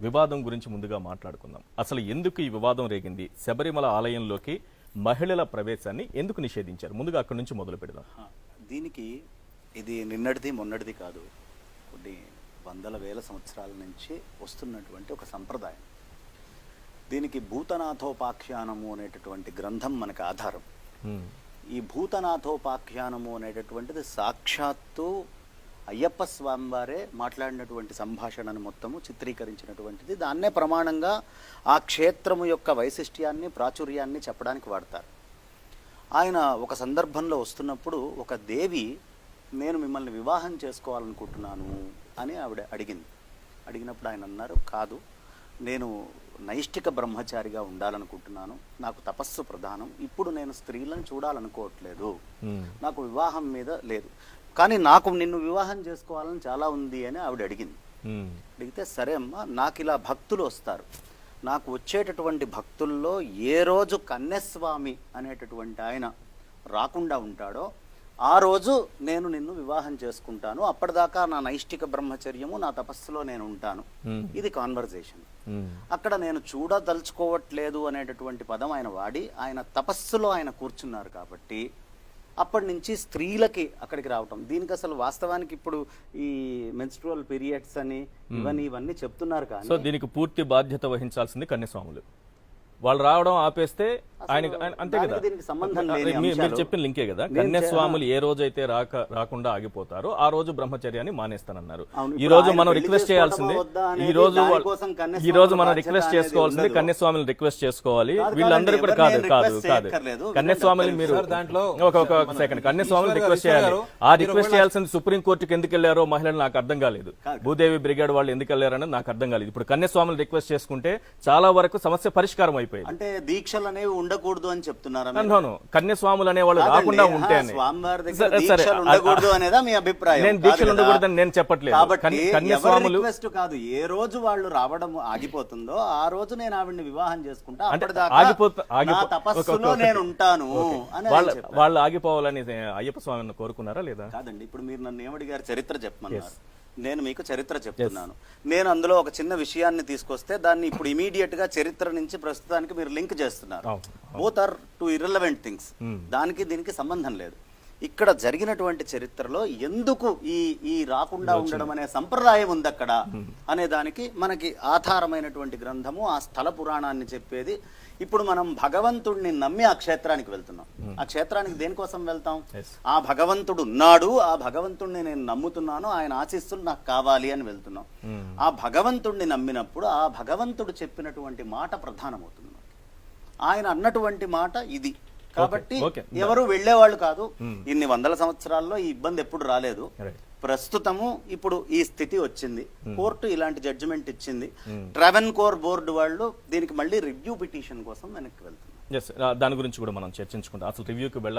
వివాదం గురించి ముందుగా మాట్లాడుకుందాం. అసలు ఎందుకు ఈ వివాదం రేగింది? శబరిమల ఆలయంలోకి మహిళల ప్రవేశాన్ని ఎందుకు నిషేధించారు? ముందుగా అక్కడి నుంచి మొదలు పెడదాం. దీనికి ఇది నిన్నటిది మొన్నటిది కాదు. కొన్ని వందల వేల సంవత్సరాల నుంచి వస్తున్నటువంటి ఒక సంప్రదాయం. దీనికి భూతనాథోపాఖ్యానము అనేటటువంటి గ్రంథం మనకు ఆధారం. ఈ భూతనాథోపాఖ్యానము అనేటటువంటిది సాక్షాత్తు అయ్యప్ప స్వామివారే మాట్లాడినటువంటి సంభాషణను మొత్తము చిత్రీకరించినటువంటిది. దాన్నే ప్రమాణంగా ఆ క్షేత్రము యొక్క వైశిష్ట్యాన్ని ప్రాచుర్యాన్ని చెప్పడానికి వాడతారు. ఆయన ఒక సందర్భంలో వస్తున్నప్పుడు ఒక దేవి నేను మిమ్మల్ని వివాహం చేసుకోవాలనుకుంటున్నాను అని ఆవిడ అడిగింది. అడిగినప్పుడు ఆయన అన్నారు కాదు నేను నైష్టిక బ్రహ్మచారిగా ఉండాలనుకుంటున్నాను. నాకు తపస్సు ప్రధానం. ఇప్పుడు నేను స్త్రీలను చూడాలనుకోవట్లేదు. నాకు వివాహం మీద లేదు. కానీ నాకు నిన్ను వివాహం చేసుకోవాలని చాలా ఉంది అని ఆవిడ అడిగింది. అడిగితే సరే అమ్మా నాకు ఇలా భక్తులు వస్తారు నాకు వచ్చేటటువంటి భక్తుల్లో ఏ రోజు కన్యస్వామి అనేటటువంటి ఆయన రాకుండా ఉంటాడో ఆ రోజు నేను నిన్ను వివాహం చేసుకుంటాను అప్పటిదాకా నా నైష్టిక బ్రహ్మచర్యము నా తపస్సులో నేను ఉంటాను. ఇది కాన్వర్జేషన్. అక్కడ నేను చూడదలుచుకోవట్లేదు అనేటటువంటి పదం ఆయన వాడి ఆయన తపస్సులో ఆయన కూర్చున్నారు కాబట్టి అప్పటి నుంచి స్త్రీలకి అక్కడికి రావటం. దీనికి అసలు వాస్తవానికి ఇప్పుడు ఈ మెన్స్ట్రువల్ పీరియడ్స్ అని ఇవన్నీ ఇవన్నీ చెప్తున్నారు కానీ సో దీనికి పూర్తి బాధ్యత వహించాల్సింది కన్యస్వాములు. వాళ్ళు రావడం ఆపేస్తే ఆయన అంతే కదా. దీనికి సంబంధం లేని మీ- మీరు. చెప్పిన లింకే కదా. కన్యస్వాములు ఏ రోజైతే రాక రాకుండా ఆగిపోతారో ఆ రోజు బ్రహ్మచర్యాన్ని మానేస్తానన్నారు. ఈ రోజు మనం రిక్వెస్ట్ చేయాల్సింది ఈ రోజు ఈ రోజు మనం రిక్వెస్ట్ చేసుకోవాల్సింది. కన్యస్వామిని రిక్వెస్ట్ చేసుకోవాలి. వీళ్ళందరూ కూడా కాదు కాదు కాదు. కన్యస్వామిని మీరు సార్, దాంట్లో ఒక ఒక సెకండ్ కన్యస్వామిని రిక్వెస్ట్ చేయాలి. ఆ రిక్వెస్ట్ చేయాల్సింది సుప్రీం కోర్టుకి ఎందుకు వెళ్ళారో మహిళలు నాకు అర్థం కాలేదు. భూదేవి బ్రిగేడ్ వాళ్ళు ఎందుకు వెళ్ళారని నాకు అర్థం కాలేదు. ఇప్పుడు కన్యస్వామిని రిక్వెస్ట్ చేసుకుంటే చాలా వరకు సమస్య పరిష్కారం అయిపోయింది. అంటే దీక్షలు అనేవి ఉండకూడదు అని చెప్తున్నారా కన్యస్వాములు అనే వాళ్ళు కాదండి, రాకుండా ఉంటే ఉండకూడదు అనేదా మీ అభిప్రాయం? నేను దీక్షలు? ఉండకూడదని నేను చెప్పట్లేదు. కన్యస్వాములు కాదు ఏ రోజు వాళ్ళు రావడం ఆగిపోతుందో ఆ రోజు నేను ఆవిడ్ని వివాహం చేసుకుంటా తపస్సులో నేను. ఉంటాను. వాళ్ళు ఆగిపోవాలని అయ్యప్ప స్వామిని కోరుకున్నారా లేదా? కాదండి ఇప్పుడు మీరు నన్ను ఏమడిగారు? చరిత్ర చెప్పమన్నారు. నేను మీకు చరిత్ర చెప్తున్నాను. నేను అందులో ఒక చిన్న విషయాన్ని తీసుకొస్తే దాన్ని ఇప్పుడు ఇమీడియట్గా చరిత్ర నుంచి ప్రస్తుతానికి మీరు లింక్ చేస్తున్నారు. Both are two irrelevant things దానికి దీనికి సంబంధం లేదు. ఇక్కడ జరిగినటువంటి చరిత్రలో ఎందుకు ఈ ఈ రాకుండా ఉండడం అనే సంప్రదాయం ఉంది అక్కడ అనే దానికి మనకి ఆధారమైనటువంటి గ్రంథము ఆ స్థల పురాణాన్ని చెప్పేది. ఇప్పుడు మనం భగవంతుడిని నమ్మి ఆ క్షేత్రానికి వెళ్తున్నాం. ఆ క్షేత్రానికి దేనికోసం వెళ్తాం. ఆ భగవంతుడు ఉన్నాడు ఆ భగవంతుడిని నేను నమ్ముతున్నాను ఆయన ఆశీస్సులు నాకు కావాలి అని వెళ్తున్నాం. ఆ భగవంతుడిని నమ్మినప్పుడు ఆ భగవంతుడు చెప్పినటువంటి మాట ప్రధానమవుతుంది. ఆయన అన్నటువంటి మాట ఇది. కాబట్టి. ఎవరు వెళ్ళేవాళ్ళు కాదు. ఇన్ని వందల సంవత్సరాల్లో ఈ ఇబ్బంది ఎప్పుడు రాలేదు. ప్రస్తుతము ఇప్పుడు ఈ స్థితి వచ్చింది. కోర్టు ఇలాంటి జడ్జిమెంట్ ఇచ్చింది. ట్రావెన్ కోర్ బోర్డు వాళ్ళు దీనికి మళ్ళీ రివ్యూ పిటిషన్ కోసం వెనక్కి ఎస్ దాని గురించి కూడా మనం చర్చించుకుంటాం. అసలు రివ్యూకి వెళ్ళ